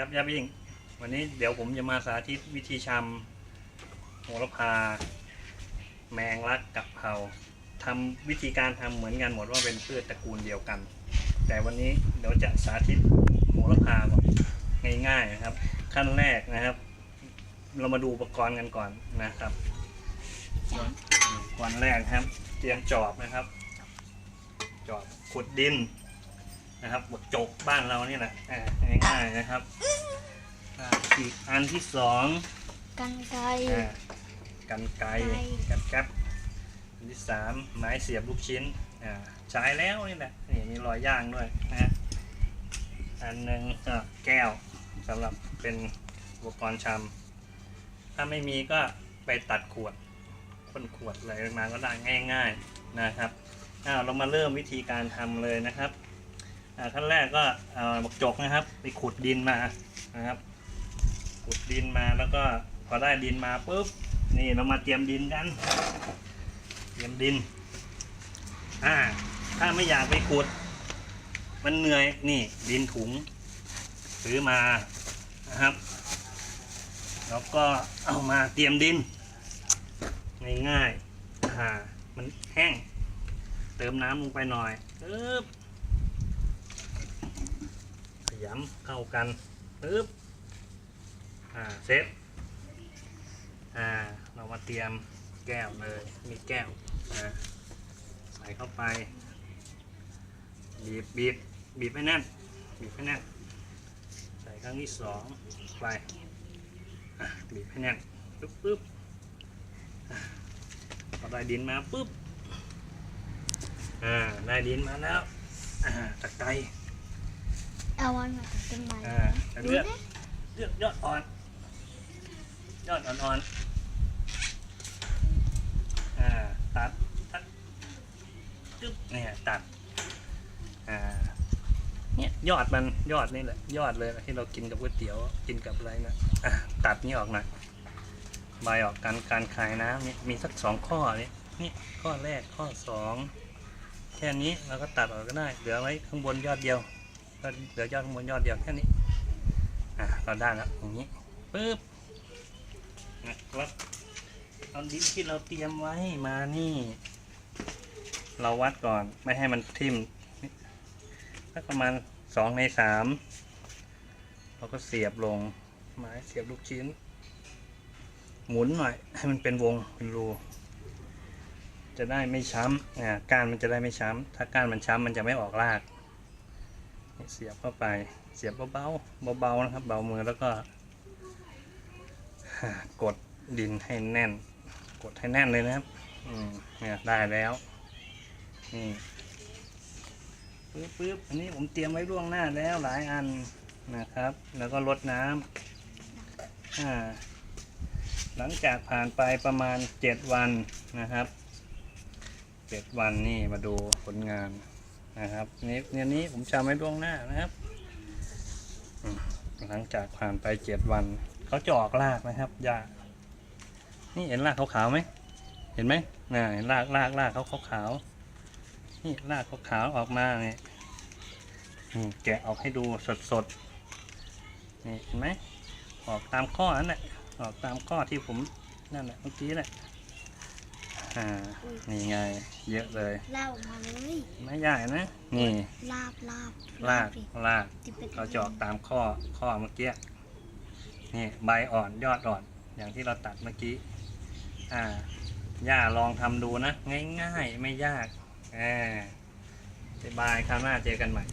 ครับย่าบิ่ง วันนี้เดี๋ยวผมจะมาสาธิตวิธีชำโหระพา แมงลักกับเผาทำวิธีการทำเหมือนกันหมดว่าเป็นพืชตระกูลเดียวกัน แต่วันนี้เดี๋ยวจะสาธิตโหระพาก่อนง่ายๆนะครับ ขั้นแรกนะครับ เรามาดูอุปกรณ์กันก่อนนะครับอุปกรณ์แรกครับ เตรียมจอบนะครับ จอบขุดดิน นะครับบดจกบ้านเรานี่แหละอ่าง่ายๆนะครับอ่าอีกอันที่สองกันไกร อ่ากันไกรไกรแก๊บแก๊บอันที่สามไม้เสียบลูกชิ้นอ่าใช้แล้วนี่แหละนี่มีรอยย่างด้วยนะฮะอันหนึ่งก็แก้วสำหรับเป็นอุปกรณ์ชำถ้าไม่มีก็ไปตัดขวดคนขวดอะไรมาก็ได้ง่าย ๆนะครับอ้าวเรามาเริ่มวิธีการทำเลยนะครับอ่า ขั้นแรกก็เอาบักจกนะครับ ไปขุดดินมานะครับ ขุดดินมาแล้วก็พอได้ดินมาปุ๊บนี่เรามาเตรียมดินกัน เตรียมดิน อ่า ถ้าไม่อยากไปขุด มันเหนื่อยนี่ ดินถุงซื้อมานะครับแล้วก็เอามาเตรียมดิน ง่ายๆอ่า มันแห้ง เติมน้ำลงไปหน่อยปึ๊บ ยำเข้ากันปึ๊บอ่าเซตอ่าเรามาเตรียมแก้วเลยมีแก้วอ่าใส่เข้าไปบีบบีบบีบให้แน่นบีบให้แน่นใส่ครั้งที่สองไปบีบให้แน่นปึ๊บปึ๊บอะพอได้ดินมาปึ๊บอ่าได้ดินมาแล้วอ่าตะไคร้ เอามันมาต้นไม้อ่าจะดูเลือกดิเลือกยอดอ่อน ยอดอ่อนๆ อ่า ตัด ตัดจึ๊บเนี่ยตัด อ่า เนี่ยยอดมันยอดนี่แหละ ยอดเลยที่เรากินกับก๋วยเตี๋ยว กินกับอะไรนะอะตัดนี่ออกหน่อยใบออกการการคายน้ำนี่มีสักสองข้อนี่นี่ข้อแรกข้อสองแค่นี้เราก็ตัดออกก็ได้ เหลือไว้ข้างบนยอดเดียว ก็เหลือยอดข้างบนยอดเดียวแค่นี้ อะเราได้แล้วอย่างนี้ปึ๊บนะครับเอาดินที่เราเตรียมไว้มานี่ เราวัดก่อนไม่ให้มันทิ่มสักประมาณสองในสามเราก็เสียบลงไม้เสียบลูกชิ้น หมุนหน่อย ให้มันเป็นวงเป็นรูจะได้ไม่ช้ำอ่าก้านมันจะได้ไม่ช้ำถ้าก้านมันช้ำมันจะไม่ออกราก เสียบเข้าไป เสียบเบาๆเบาๆนะครับ เบามือแล้วก็กดดินให้แน่น กดให้แน่นเลยนะครับอืมเนี่ยได้แล้วนี่ปึ๊บปึ๊บอันนี้ผมเตรียมไว้ล่วงหน้าแล้วหลายอันนะครับ แล้วก็ลดน้ำอ่าหลังจากผ่านไปประมาณเจ็ดวันนะครับเจ็ดวันนี่มาดูผลงาน นะครับนี่เนี่ยนี้ผมจำไว้ล่วงหน้านะครับ หลังจากผ่านไปเจ็ดวันเขาจะออกรากนะครับหญ้านี่เห็นรากขาวๆไหมเห็นไหมน่าเห็นรากรากรากเขาขาวๆนี่รากขาวๆออกมาเนี่ยแกะออกให้ดูสดๆนี่เห็นไหมออกตามข้อนั้นแหละออกตามข้อที่ผมนั่นแหละเมื่อกี้แหละ อ่า นี่ไง เยอะเลย เล่ามาเลยไม่ใหญ่นะ นี่ลาบลาบรากดิรากที่เป็นเราจะออกตามข้อข้อเมื่อกี้นี่ใบอ่อนยอดอ่อน อย่างที่เราตัดเมื่อกี้ อ่าย่าลองทำดูนะ ง่ายๆ ไม่ยากอ่าบายคราวหน้าเจอกันใหม่